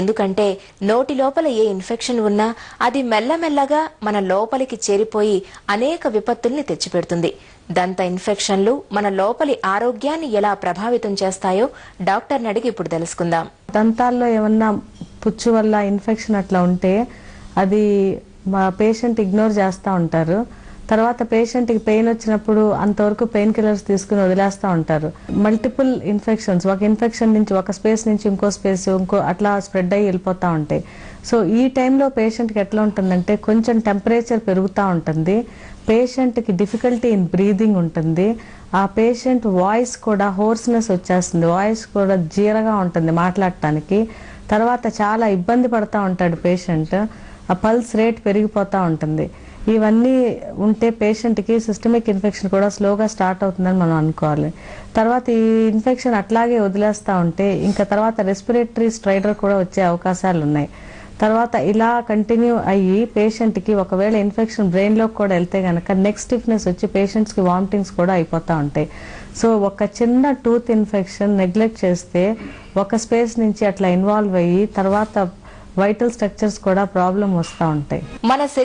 ఎందుకంటే నోటి లోపల ఏ ఇన్ఫెక్షన్ ఉన్నా అది మెల్లమెల్లగా మన లోపలికి చేరిపోయి అనేక విపత్తుల్ని తెచ్చిపెడుతుంది. దంత ఇన్ఫెక్షన్లు మన లోపలి ఆరోగ్యాన్ని ఎలా ప్రభావితం చేస్తాయో డాక్టర్ని అడిగి ఇప్పుడు తెలుసుకుందాం. దంతాల్లో ఏమన్నా పుచ్చు వల్ల ఇన్ఫెక్షన్ అట్లా ఉంటే అది మా పేషెంట్ ఇగ్నోర్ చేస్తూ ఉంటారు. తర్వాత పేషెంట్కి పెయిన్ వచ్చినప్పుడు అంతవరకు పెయిన్ కిల్లర్స్ తీసుకుని వదిలేస్తూ ఉంటారు. మల్టిపుల్ ఇన్ఫెక్షన్స్ ఒక ఇన్ఫెక్షన్ నుంచి ఒక స్పేస్ నుంచి ఇంకో స్పేస్ ఇంకో అట్లా స్ప్రెడ్ అయ్యి వెళ్ళిపోతూ ఉంటాయి. సో ఈ టైంలో పేషెంట్కి ఎట్లా ఉంటుందంటే కొంచెం టెంపరేచర్ పెరుగుతూ ఉంటుంది. పేషెంట్కి డిఫికల్టీ ఇన్ బ్రీదింగ్ ఉంటుంది. ఆ పేషెంట్ వాయిస్ కూడా హోర్స్నెస్ వచ్చేస్తుంది. వాయిస్ కూడా జీరగా ఉంటుంది మాట్లాడటానికి. తర్వాత చాలా ఇబ్బంది పడతా ఉంటాడు పేషెంట్. ఆ పల్స్ రేట్ పెరిగిపోతూ ఉంటుంది. ఇవన్నీ ఉంటే పేషెంట్కి సిస్టమిక్ ఇన్ఫెక్షన్ కూడా స్లోగా స్టార్ట్ అవుతుందని మనం అనుకోవాలి. తర్వాత ఈ ఇన్ఫెక్షన్ అట్లాగే వదిలేస్తూ ఉంటే ఇంకా తర్వాత రెస్పిరేటరీ స్ట్రైడర్ కూడా వచ్చే అవకాశాలు ఉన్నాయి. తర్వాత ఇలా కంటిన్యూ అయ్యి పేషెంట్కి ఒకవేళ ఇన్ఫెక్షన్ బ్రెయిన్లోకి కూడా వెళ్తే కనుక నెక్ స్టిఫ్నెస్ వచ్చి పేషెంట్స్కి వామిటింగ్స్ కూడా అయిపోతూ ఉంటాయి. సో ఒక చిన్న టూత్ ఇన్ఫెక్షన్ నెగ్లెక్ట్ చేస్తే ఒక స్పేస్ నుంచి అట్లా ఇన్వాల్వ్ అయ్యి తర్వాత వైటల్ స్ట్రక్చర్స్ కూడా ప్రాబ్లం వస్తూ ఉంటాయి. మన శరీరం